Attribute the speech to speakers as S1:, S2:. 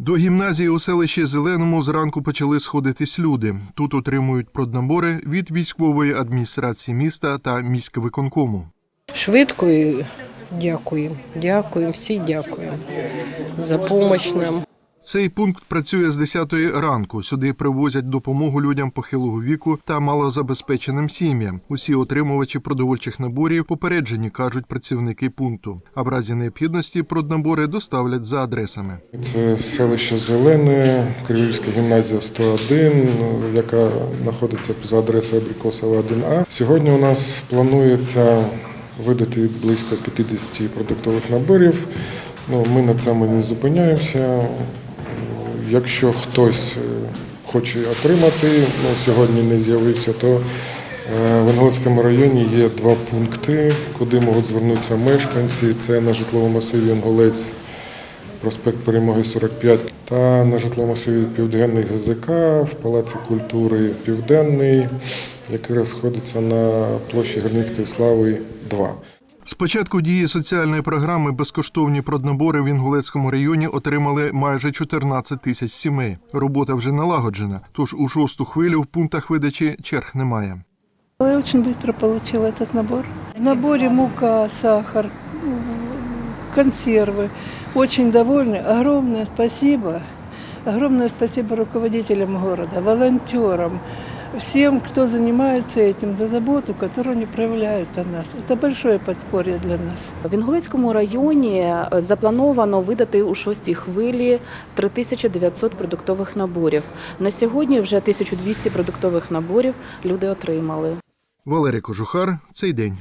S1: До гімназії у селищі Зеленому зранку почали сходитись люди. Тут отримують проднабори від військової адміністрації міста та міськвиконкому.
S2: Швидко і дякуємо. Дякуємо, всі дякуємо за допомогу нам.
S1: Цей пункт працює з 10 ранку. Сюди привозять допомогу людям похилого віку та малозабезпеченим сім'ям. Усі отримувачі продовольчих наборів попереджені, кажуть працівники пункту. А в разі необхідності проднабори доставлять за адресами.
S3: Це селище Зелене, Кривівська гімназія 101, яка знаходиться за адресою Абрикосова 1А. Сьогодні у нас планується видати близько 50 продуктових наборів. Ну, ми на цьому не зупиняємося. Якщо хтось е, хоче отримати, ну, сьогодні не з'явився, то е, в Інгулецькому районі є два пункти, куди можуть звернутися мешканці. Це на житловому масиві Інгулець, проспект Перемоги 45 та на житловому масиві Південний ГЗК в Палаці культури Південний, який розходиться на площі Герницької слави 2.
S1: З початку дії соціальної програми безкоштовні проднабори в Інгулецькому районі отримали майже 14 тисяч сімей. Робота вже налагоджена, тож у шосту хвилю в пунктах видачі черг немає.
S4: Я очень быстро получила этот набор. В наборе мука, сахар, м, консервы. Очень довольны. Огромное спасибо. Огромное спасибо руководителям города, волонтерам, всем, кто занимается этим, за заботу, которую они проявляют о нас. Это большое подспорье для нас.
S5: В Інгулецькому районі е, заплановано видати у шостій хвилі 3900 продуктових наборів. На сьогодні вже 1200 продуктових наборів люди отримали.
S1: Валерій Кожухар цей день.